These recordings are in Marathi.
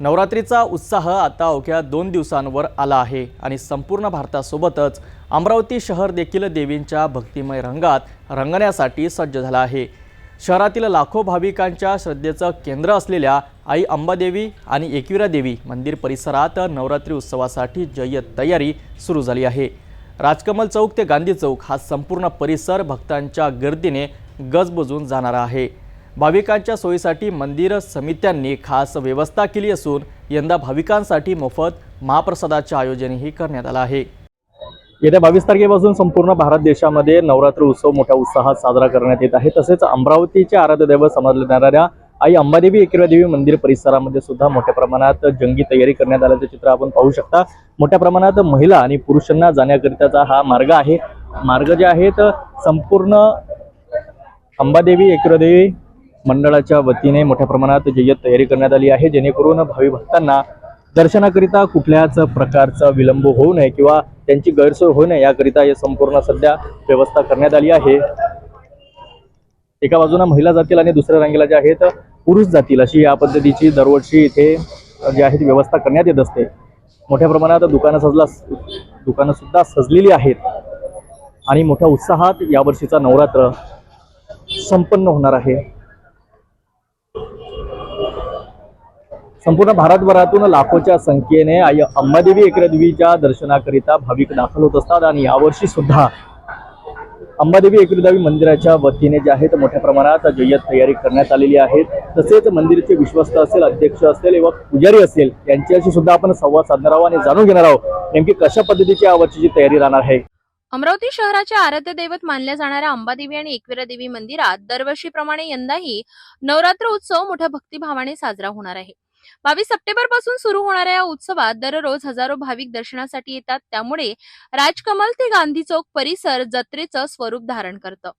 नवरात्रीचा उत्साह आता अवघ्या दोन दिवसांवर आला आहे आणि संपूर्ण भारतासोबतच अमरावती शहर देखील देवींच्या भक्तिमय रंगात रंगण्यासाठी सज्ज झाला आहे. शहरातील लाखो भाविकांच्या श्रद्धेचं केंद्र असलेल्या आई अंबादेवी आणि एकविरा देवी मंदिर परिसरात नवरात्री उत्सवासाठी जय्यत तयारी सुरू झाली आहे. राजकमल चौक ते गांधी चौक हा संपूर्ण परिसर भक्तांच्या गर्दीने गजबजून जाणारा आहे. भाविकांच्या सोयीसाठी मंदिर समित्यांनी खास व्यवस्था केली असून यंदा भाविकांसाठी मोफत महाप्रसादाचे आयोजनही करण्यात आलं आहे. येत्या बावीस तारखेपासून संपूर्ण भारत देशामध्ये नवरात्र उत्सव मोठ्या उत्साहात साजरा करण्यात येत आहे. तसेच अमरावतीचे आराध्य दैवत जाणाऱ्या आई अंबादेवी देवी मंदिर परिसरामध्ये सुद्धा मोठ्या प्रमाणात जंगी तयारी करण्यात आल्याचं चित्र आपण पाहू शकता. मोठ्या प्रमाणात महिला आणि पुरुषांना जाण्याकरिताचा हा मार्ग आहे. मार्ग जे आहेत संपूर्ण अंबादेवी देवी मंडळाच्या वतीने मोठ्या प्रमाणात जय्यत तयारी करण्यात आली आहे. जेणेकरून भावी भक्तांना दर्शनाकरिता कुठल्याच प्रकारचा विलंब होऊ नये किंवा त्यांची गैरसोय होऊ नये याकरिता हे संपूर्ण सध्या व्यवस्था करण्यात आली आहे. एका बाजूला महिला जातील आणि दुसऱ्या रांगेला जे आहेत पुरुष जातील अशी या पद्धतीची दरवर्षी इथे जी आहे ती व्यवस्था करण्यात येत असते. मोठ्या प्रमाणात दुकानं सजला दुकानं सुद्धा सजलेली आहेत. आणि मोठ्या उत्साहात यावर्षीचा नवरात्र संपन्न होणार आहे. संपूर्ण भारतभरातून लाखोच्या संख्येने आई अंबादेवी एकरदेवीच्या दर्शनाकरिता भाविक दाखल होत असतात आणि यावर्षी सुद्धा अंबादेवी एकरदेवी मंदिराच्या वतीने जे आहेत मोठ्या प्रमाणात जय्यत तयारी करण्यात आलेली आहे. तसेच मंदिराचे विश्वस्त असेल अध्यक्ष असेल व पुजारी असेल यांच्याशी सुद्धा आपण संवाद साधणार आहोत आणि जाणून घेणार आहोत नेमकी कशा पद्धतीची यावर्षीची तयारी राहणार आहे. अमरावती शहराचे आराध्य दैवत मानल्या जाणाऱ्या अंबादेवी आणि एकविरा देवी मंदिरात दरवर्षीप्रमाणे यंदाही नवरात्र उत्सव मोठ्या भक्तिभावाने साजरा होणार आहे. बावीस सप्टेंबरपासून सुरू होणाऱ्या या उत्सवात दररोज हजारो भाविक दर्शनासाठी येतात. त्यामुळे राजकमल ते गांधी चौक परिसर जत्रेचं स्वरूप धारण करतं.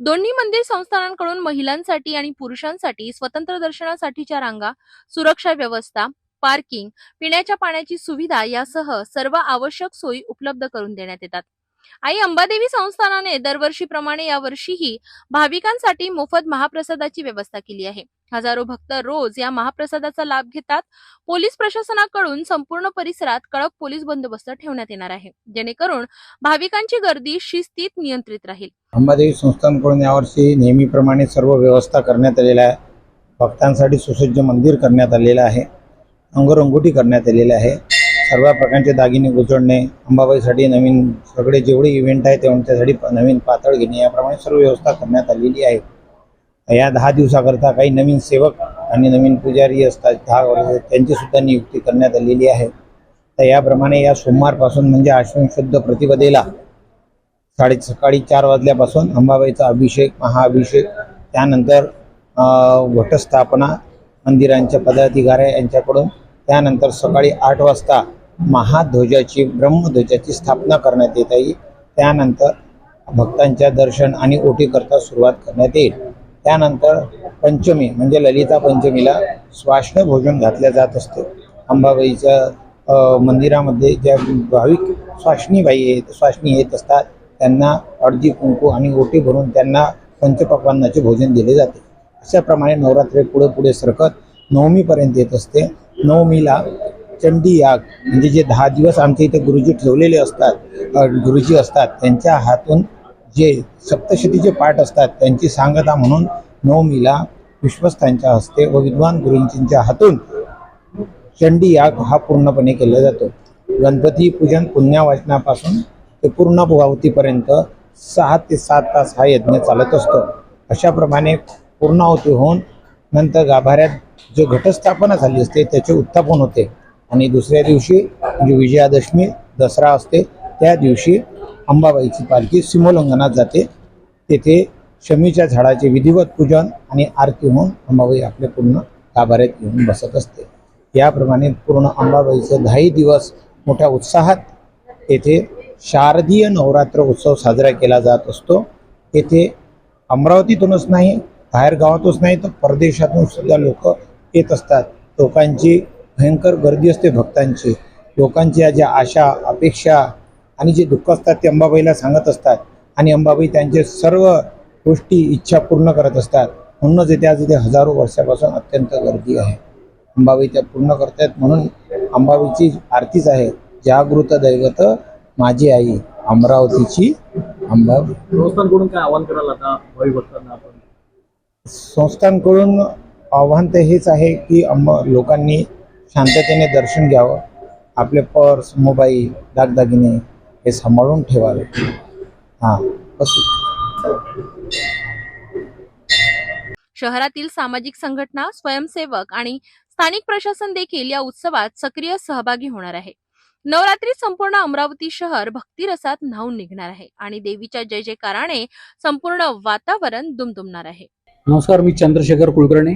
दोन्ही मंदिर संस्थानांकडून महिलांसाठी आणि पुरुषांसाठी स्वतंत्र दर्शनासाठीच्या रांगा सुरक्षा व्यवस्था पार्किंग पिण्याच्या पाण्याची सुविधा यासह सर्व आवश्यक सोयी उपलब्ध करून देण्यात येतात. आई अंबादेवी संस्थानाने दरवर्षीप्रमाणे यावर्षीही भाविकांसाठी मोफत महाप्रसादाची व्यवस्था केली आहे. हजारो भक्त रोज या महाप्रसादाचा लाभ घेतात. पोलीस प्रशासनाकडून संपूर्ण परिसरात कडक पोलीस बंदोबस्त ठेवण्यात येणार आहे. जेणेकरून भाविकांची गर्दी शिस्तीत नियंत्रित राहील. अंबादेवी संस्थांकडून यावर्षी नेहमीप्रमाणे सर्व व्यवस्था करण्यात आलेल्या आहे. भक्तांसाठी सुसज्ज मंदिर करण्यात आलेलं आहे. अंगरंगोटी करण्यात आलेली आहे. सर्व प्रकारचे दागिने गुजळणे अंबाबाईसाठी नवीन सगळे जेवढे इव्हेंट आहे त्यांच्यासाठी नवीन पातळ घेणे याप्रमाणे सर्व व्यवस्था करण्यात आलेली आहे. या दहा दिवसाकरता काही नवीन सेवक आणि नवीन पुजारी असतात दहा वर्ष त्यांची सुद्धा नियुक्ती करण्यात आलेली आहे. तर याप्रमाणे या सोमवारपासून म्हणजे आश्विन शुद्ध प्रतिपदेला साडे सकाळी चार वाजल्यापासून अंबाबाईचा अभिषेक महाअभिषेक त्यानंतर घटस्थापना मंदिरांच्या पदाधिकाऱ्या यांच्याकडून त्यानंतर सकाळी आठ वाजता महाध्वजाची ब्रह्मध्वजाची स्थापना करण्यात येत आहे. त्यानंतर भक्तांच्या दर्शन आणि ओटीकरता सुरुवात करण्यात येईल. त्यानंतर पंचमी म्हणजे ललिता पंचमीला स्वाष्ण भोजन घातल्या जात असते. अंबाबाईच्या मंदिरामध्ये ज्या भाविक स्वाष्णीबाई येत स्वाष्णी येत असतात त्यांना हळदी कुंकू आणि ओटी भरून त्यांना पंचपक्वान्नाचे भोजन दिले जाते. अशाप्रमाणे नवरात्री पुढे पुढे सरकत नवमीपर्यंत येत असते. नवमीला चंडी याग म्हणजे जे दहा दिवस आमच्या इथे गुरुजी ठेवलेले असतात गुरुजी असतात त्यांच्या हातून जे सप्तशतीचे पाठ असतात त्यांची सांगता म्हणून नवमीला विश्वस्तांच्या हस्ते व विद्वान गुरुजींच्या हातून चंडी याग हा पूर्णपणे केला जातो. गणपती पूजन पुण्यावाचनापासून ते पूर्णाहुतीपर्यंत सहा ते सात तास हा यज्ञ चालत असतो. अशाप्रमाणे पूर्णाहुती होऊन नंतर गाभाऱ्यात जे घटस्थापना झाली असते त्याचे उत्थापन होते. आणि दुसऱ्या दिवशी म्हणजे विजयादशमी दसरा असते त्या दिवशी अंबाबाईची पालखी सिमोल्लंघनात जाते. तेथे शमीच्या झाडाचे विधिवत पूजन आणि आरती होऊन अंबाबाई आपल्या पूर्ण गाभाऱ्यात येऊन बसत असते. याप्रमाणे पूर्ण अंबाबाईचे दहाही दिवस मोठ्या उत्साहात येथे शारदीय नवरात्र उत्सव साजरा केला जात असतो. येथे अमरावतीतूनच नाही बाहेर गावातच नाही तर परदेशातून सुद्धा लोक येत असतात. लोकांची भयंकर गर्दी असते भक्तांची. लोकांच्या ज्या आशा अपेक्षा आणि जे दुःख असतात ते अंबाबाईला सांगत असतात. आणि अंबाबाई त्यांचे सर्व गोष्टी इच्छा पूर्ण करत असतात. म्हणूनच येथे आज इथे हजारो वर्षापासून अत्यंत गर्दी आहे. अंबाबाईच्या पूर्ण करतायत म्हणून अंबाबाईची आरतीच आहे. जागृत दैवत माझी आई अमरावतीची अंबाबाई. संस्थांकडून काय आवाहन आता आपण? संस्थांकडून आव्हान तर हेच आहे की अंब लोकांनी शांततेने दर्शन घ्यावं. आपले पर्स मोबाईल दागदागिने हे सांभाळून ठेवावे. हां असं शहरातील सामाजिक संघटना स्वयंसेवक आणि स्थानिक प्रशासन देखील या उत्सवात सक्रिय सहभागी होणार आहे. नवरात्री संपूर्ण अमरावती शहर भक्तिरसात न्हावून निघणार आहे आणि देवीच्या जय जयकाराने संपूर्ण वातावरण दुमदुमणार आहे. नमस्कार मी चंद्रशेखर कुलकर्णी.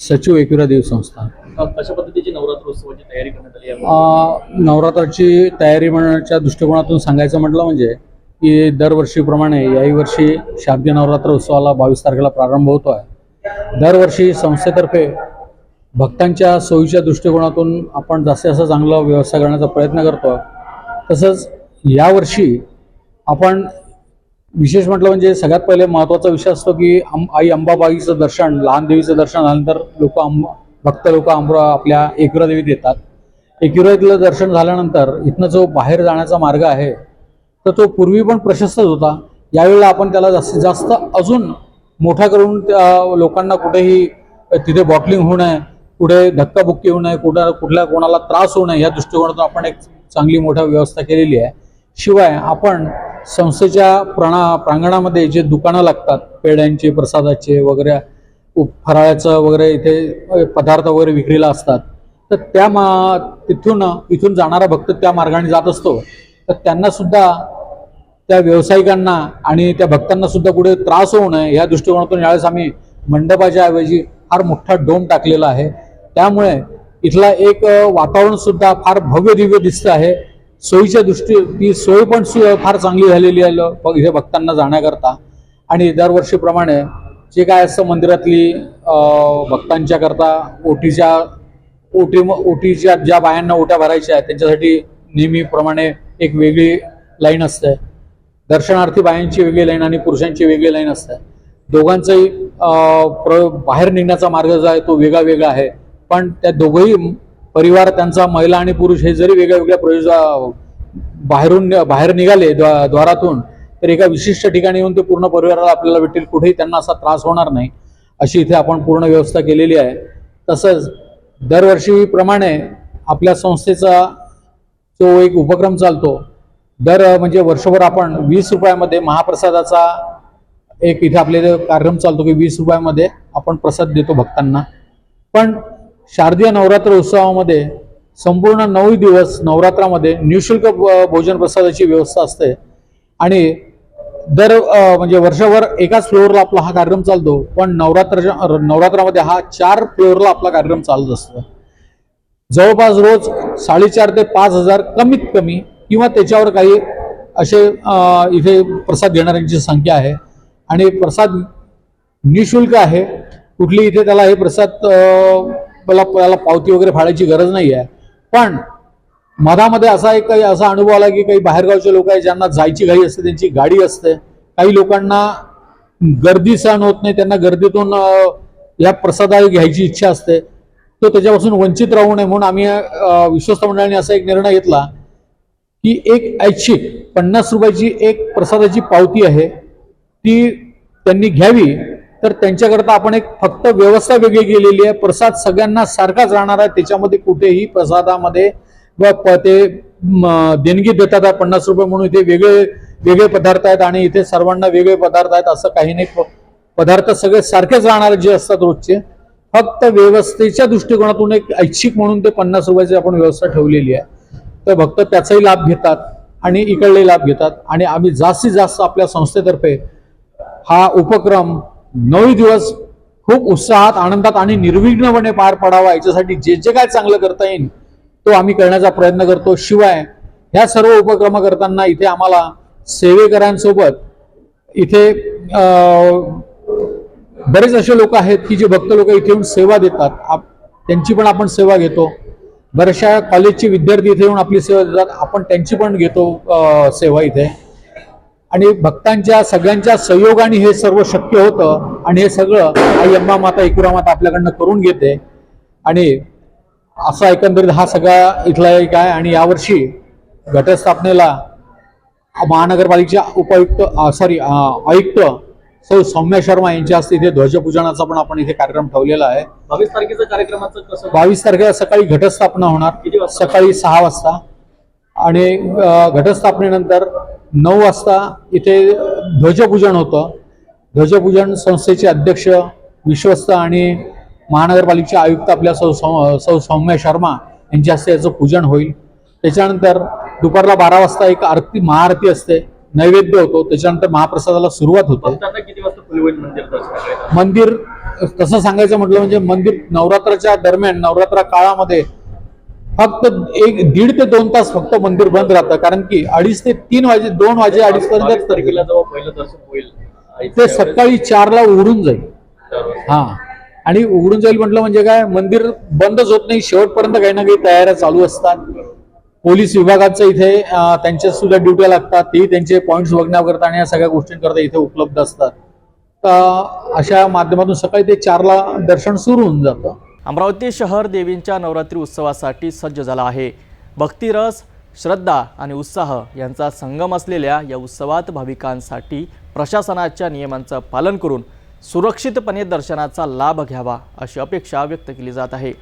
सचिव एकविरा देव संस्था. कशा पद्धतीची नवरात्र उत्सवाची तयारी करण्यात आली आहे नवरात्राची तयारी म्हणण्याच्या दृष्टिकोनातून सांगायचं म्हटलं म्हणजे की दरवर्षीप्रमाणे याही वर्षी शारदीय नवरात्र उत्सवाला बावीस तारखेला प्रारंभ होतो आहे दरवर्षी संस्थेतर्फे भक्तांच्या सोयीच्या दृष्टिकोनातून आपण जास्तीत जास्त चांगलं व्यवस्था करण्याचा प्रयत्न करतो तसंच यावर्षी आपण विशेष म्हटलं म्हणजे सगळ्यात पहिले महत्त्वाचा विषय असतो की अं आई अंबाबाईचं दर्शन लहान देवीचं दर्शन झाल्यानंतर लोक अंबा भक्त लोक अमरा आपल्या एकुरा देवीत येतात एकविरातीलं दर्शन झाल्यानंतर इथनं जो बाहेर जाण्याचा मार्ग आहे तर तो पूर्वी पण प्रशस्तच होता. यावेळेला आपण त्याला जास्तीत जास्त अजून मोठा करून त्या लोकांना कुठेही तिथे बॉटलिंग होऊ नये कुठे धक्काबुक्की होऊ नये कुठं कुठल्या कोणाला त्रास होऊ नये या दृष्टिकोनातून आपण एक चांगली मोठा व्यवस्था केलेली आहे. शिवाय आपण संस्थेच्या प्रणा प्रांगणामध्ये जे दुकानं लागतात पेड्यांचे प्रसादाचे वगैरे उप- फराळाचं वगैरे इथे पदार्थ वगैरे विक्रीला असतात. तर त्या मा तिथून इथून जाणारा भक्त त्या मार्गाने जात असतो. तर त्यांना सुद्धा त्या व्यावसायिकांना आणि त्या भक्तांना सुद्धा कुठे त्रास होऊ नये या दृष्टिकोनातून यावेळेस आम्ही मंडपाच्या ऐवजी फार मोठा डोम टाकलेला आहे. त्यामुळे इथला एक वातावरण सुद्धा फार भव्य दिव्य दिसतं आहे. सोयीच्या दृष्टी ती सोय पण सु- फार चांगली झालेली आहे. ल- भक्तांना जाण्याकरता. आणि दरवर्षीप्रमाणे जे काय असतं मंदिरातली भक्तांच्या करता ओटीच्या ओटी ओटीच्या ज्या बायांना ओट्या भरायच्या आहेत त्यांच्यासाठी नेहमीप्रमाणे एक वेगळी लाईन असते. दर्शनार्थी बायांची वेगळी लाईन आणि पुरुषांची वेगळी लाईन असते. दोघांचाही प्र बाहेर निघण्याचा मार्ग जो आहे तो वेगळा वेगळा आहे. पण त्या दोघंही परिवार त्यांचा महिला आणि पुरुष हे जरी वेगळ्या वेगळ्या प्रयोज बाहेरून बाहेर निघाले द्वा द्वारातून तर एका विशिष्ट ठिकाणी येऊन ते पूर्ण परिवाराला आपल्याला भेटेल कुठेही त्यांना असा त्रास होणार नाही अशी इथे आपण पूर्ण व्यवस्था केलेली आहे. तसंच दरवर्षीप्रमाणे आपल्या संस्थेचा जो एक उपक्रम चालतो दर म्हणजे वर्षभर आपण वीस रुपयामध्ये महाप्रसादाचा एक इथे आपले कार्यक्रम चालतो की वीस रुपयामध्ये आपण प्रसाद देतो भक्तांना. पण शारदीय नवरात्र उत्सवामध्ये संपूर्ण नऊ दिवस नवरात्रामध्ये निशुल्क भोजन प्रसादाची व्यवस्था असते. आणि दर म्हणजे वर्षभर एकाच फ्लोअरला आपला हा कार्यक्रम चालतो पण नवरात्राच्या नवरात्रामध्ये हा चार फ्लोअरला आपला कार्यक्रम चालत असतो. जवळपास रोज साडेचार ते पाच हजार कमीत कमी किंवा त्याच्यावर काही असे इथे प्रसाद घेणाऱ्यांची संख्या आहे. आणि प्रसाद निशुल्क आहे. कुठली इथे त्याला हे प्रसाद मला त्याला पावती वगैरे फाडायची गरज नाही आहे. पण मधामध्ये असा एक काही असा अनुभव आला की काही बाहेरगावचे लोक आहे ज्यांना जायची घाई असते त्यांची गाडी असते. काही लोकांना गर्दी सहन होत नाही त्यांना गर्दीतून या प्रसादा घ्यायची इच्छा असते. तो त्याच्यापासून वंचित राहू नये म्हणून आम्ही विश्वस्त मंडळाने असा एक निर्णय घेतला की एक ऐच्छिक पन्नास रुपयाची एक प्रसादाची पावती आहे ती त्यांनी घ्यावी. तर त्यांच्याकरता आपण एक फक्त व्यवस्था वेगळी केलेली आहे. प्रसाद सगळ्यांना सारखाच राहणार आहे. त्याच्यामध्ये कुठेही प्रसादामध्ये व प- ते देणगी देतात पन्नास रुपये म्हणून इथे वेगळे वेगळे पदार्थ आहेत आणि इथे सर्वांना वेगळे पदार्थ आहेत असं काही नाही. प- पदार्थ सगळे सारखेच राहणार जे असतात रोजचे. फक्त व्यवस्थेच्या दृष्टिकोनातून एक ऐच्छिक म्हणून ते पन्नास रुपयाची आपण व्यवस्था ठेवलेली आहे. तर भक्त त्याचाही लाभ घेतात आणि इकडले लाभ घेतात. आणि आम्ही जास्तीत जास्त आपल्या संस्थेतर्फे हा उपक्रम नऊ दिवस खूप उत्साहात आनंदात आणि निर्विघ्नपणे पार पडावा याच्यासाठी जे जे काय चांगलं करता येईल तो आम्ही करण्याचा प्रयत्न करतो. शिवाय ह्या सर्व उपक्रम करताना इथे आम्हाला सेवेकरांसोबत इथे बरेच असे लोक आहेत की जे भक्त लोक इथे येऊन सेवा देतात. आप त्यांची पण आपण सेवा घेतो. बऱ्याचशा कॉलेजचे विद्यार्थी इथे येऊन आपली सेवा देतात. आपण त्यांची पण घेतो सेवा इथे. आणि भक्तांच्या सगळ्यांच्या सहयोगाने हे सर्व शक्य होतं आणि हे सगळं आई अंबा माता एकुरा माता आपल्याकडनं करून घेते. आणि असा एकंदरीत हा सगळा इथला एक आहे आणि यावर्षी घटस्थापनेला महानगरपालिकेच्या उपायुक्त सॉरी आयुक्त सौ सौम्या शर्मा यांच्या हस्ते इथे ध्वजपूजनाचा पण आपण इथे कार्यक्रम ठेवलेला आहे. बावीस तारखेचं कार्यक्रमाचं बावीस तारखेला सकाळी घटस्थापना होणार? सकाळी सहा वाजता. आणि घटस्थापनेनंतर नऊ वाजता इथे ध्वजपूजन होतं. ध्वजपूजन संस्थेचे अध्यक्ष विश्वस्त आणि महानगरपालिकेचे आयुक्त आपल्या सौ सौ सौम्या शर्मा यांच्या हस्ते याचं पूजन होईल. त्याच्यानंतर दुपारला बारा वाजता एक आरती महाआरती असते. नैवेद्य होतो. त्याच्यानंतर महाप्रसादाला सुरुवात होते. मंदिर तसं सांगायचं म्हटलं म्हणजे मंदिर नवरात्राच्या दरम्यान नवरात्रा काळामध्ये फक्त एक दीड ते दोन तास फक्त मंदिर बंद राहतं. कारण की अडीच ते तीन वाजे दोन वाजे अडीच पर्यंत तारखेला जेव्हा पहिलं दर्शन होईल ते सकाळी चारला उघडून जाईल. हा. आणि उघडून जाईल म्हटलं म्हणजे काय मंदिर बंदच होत नाही. शेवटपर्यंत काही ना काही तयाऱ्या चालू असतात. पोलीस विभागाचं इथे त्यांच्या सुद्धा ड्युट्या लागतात. तेही त्यांचे पॉईंट्स बघण्याकरता आणि या सगळ्या गोष्टींकरता इथे उपलब्ध असतात. तर अशा माध्यमातून सकाळी ते चारला दर्शन सुरू होऊन जातं. अमरावती शहर देवींच्या नवरात्री उत्सवासाठी सज्ज झाला आहे. भक्तिरस श्रद्धा आणि उत्साह यांचा संगम असलेल्या या उत्सवात भाविकांसाठी प्रशासनाच्या नियमांचं पालन करून सुरक्षितपणे दर्शनाचा लाभ घ्यावा अशी अपेक्षा व्यक्त केली जात आहे.